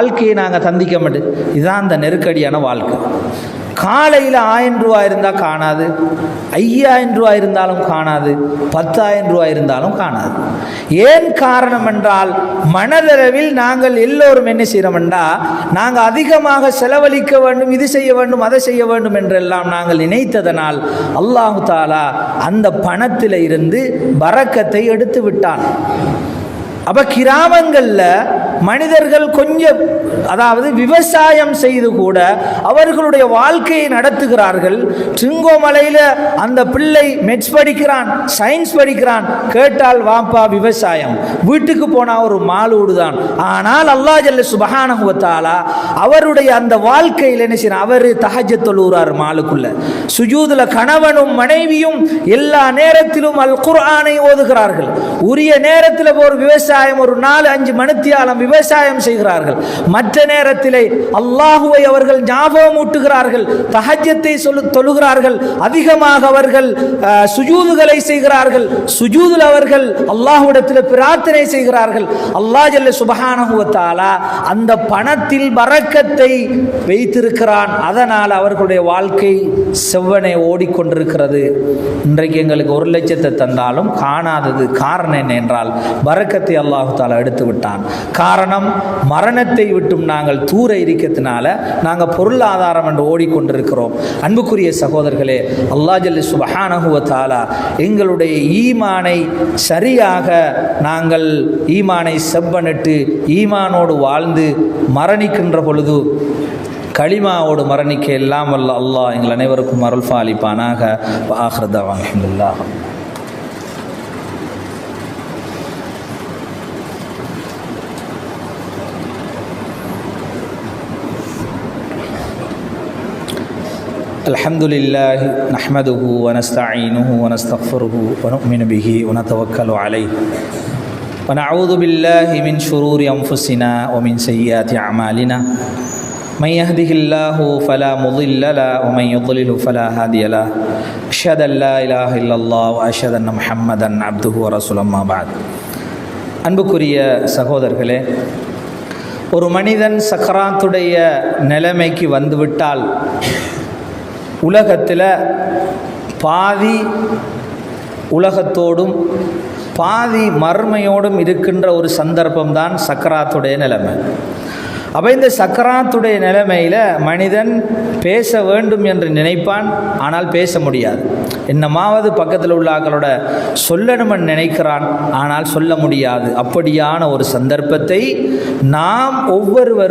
வாழ்க்கையை நாங்கள் சந்திக்க மாட்டோம் இதுதான் அந்த நெருக்கடியான வாழ்க்கை. காலையில் ஆயிரம் ரூபா இருந்தால் காணாது. ஐயாயிரம் ரூபா இருந்தாலும் காணாது. பத்தாயிரம் ரூபா இருந்தாலும் காணாது. ஏன் காரணம் என்றால் மனதளவில் நாங்கள் எல்லோரும் என்ன செய்கிறோம் என்றால் நாங்கள் அதிகமாக செலவழிக்க வேண்டும் இது செய்ய வேண்டும் அதை செய்ய வேண்டும் என்றெல்லாம் நாங்கள் நினைத்ததனால் அல்லாஹு தாலா அந்த பணத்தில் இருந்து பறக்கத்தை எடுத்து விட்டான். அப்போ கிராமங்களில் மனிதர்கள் கொஞ்சம் அதாவது விவசாயம் செய்து கூட அவர்களுடைய வாழ்க்கையை நடத்துகிறார்கள். சிங்கோமலையில் அந்த பிள்ளை மெட்ஸ் படிக்கிறான் சயின்ஸ் படிக்கிறான். கேட்டால் வாப்பா விவசாயம். வீட்டுக்கு போனால் ஒரு மாலூடு தான் ஆனால் அல்லா ஜல்ல சுபஹானகுவத்தாலா அவருடைய அந்த வாழ்க்கையில் என்ன செய்யணும் அவர் தஹஜ தொழுகிறார் மாலுக்குள்ள. சுஜூதில் கணவனும் மனைவியும் எல்லா நேரத்திலும் அல் குர்ஆனை ஓதுகிறார்கள். உரிய நேரத்தில் ஒரு விவசாயம் ஒரு நாலு அஞ்சு மணித்தியாலம் விவசாயம் செய்கிறார்கள். மற்ற நேரத்திலே அல்லாஹுவை அவர்கள் ஞாபகம் ஊட்டுகிறார்கள். தகஜத்தை சொல்லு தொழுகிறார்கள். அதிகமாக அவர்கள் சுஜூதுகளை செய்கிறார்கள். சுஜூதில் அவர்கள் அல்லாஹுடத்தில் பிரார்த்தனை செய்கிறார்கள். அல்லாஹ் ஜல்ல சுபஹானஹு அந்த பணத்தில் பறக்கத்தை வைத்திருக்கிறான். அதனால் அவர்களுடைய வாழ்க்கை செவ்வனை ஓடிக்கொண்டிருக்கிறது. இன்றைக்கு எங்களுக்கு ஒரு லட்சத்தை தந்தாலும் காணாதது காரணம் என்ன என்றால் பறக்கத்தை அல்லாஹு தாலா எடுத்து விட்டான் காரணம் காரணம் மரணத்தை விட்டும் நாங்கள் தூர இருக்கிறதுனால நாங்கள் பொருளாதாரம் என்று ஓடிக்கொண்டிருக்கிறோம். அன்புக்குரிய சகோதரர்களே அல்லா ஜல்லி சுபஹானஹுவ எங்களுடைய ஈமானை சரியாக நாங்கள் ஈமானை செவ்வனிட்டு ஈமானோடு வாழ்ந்து மரணிக்கின்ற பொழுது களிமாவோடு மரணிக்க எல்லாம் வல்ல அல்லாஹ் எங்கள் அனைவருக்கும் அருள்ஃபாலிப்பானாக அளிப்பானாக ஆஹ்ரதா الحمد لله نحمده ونستعينه ونستغفره ونؤمن به ونتوكل عليه ونعوذ بالله من شرور أنفسنا ومن سيئات أعمالنا من يهده الله فلا مضل له ومن يضلل فلا هادي له أشهد أن لا إله إلا الله وأشهد أن محمدا عبده ورسوله ما بعد அன்புக்குரிய சகோதரர்களே ஒரு மனிதன் சக்கராத்துடைய நிலைமைக்கு வந்துவிட்டால் உலகத்தில் பாதி உலகத்தோடும் பாதி மர்மையோடும் இருக்கின்ற ஒரு சந்தர்ப்பம்தான் சக்கராத்துடைய நிலைமை. அப்போ இந்த சக்கராத்துடைய நிலைமையில் மனிதன் பேச வேண்டும் என்று நினைப்பான் ஆனால் பேச முடியாது. என்னமாவது பக்கத்தில் உள்ள ஆக்களோட சொல்லணும்னு நினைக்கிறான் ஆனால் சொல்ல முடியாது. அப்படியான ஒரு சந்தர்ப்பத்தை நாம் ஒவ்வொருவரும்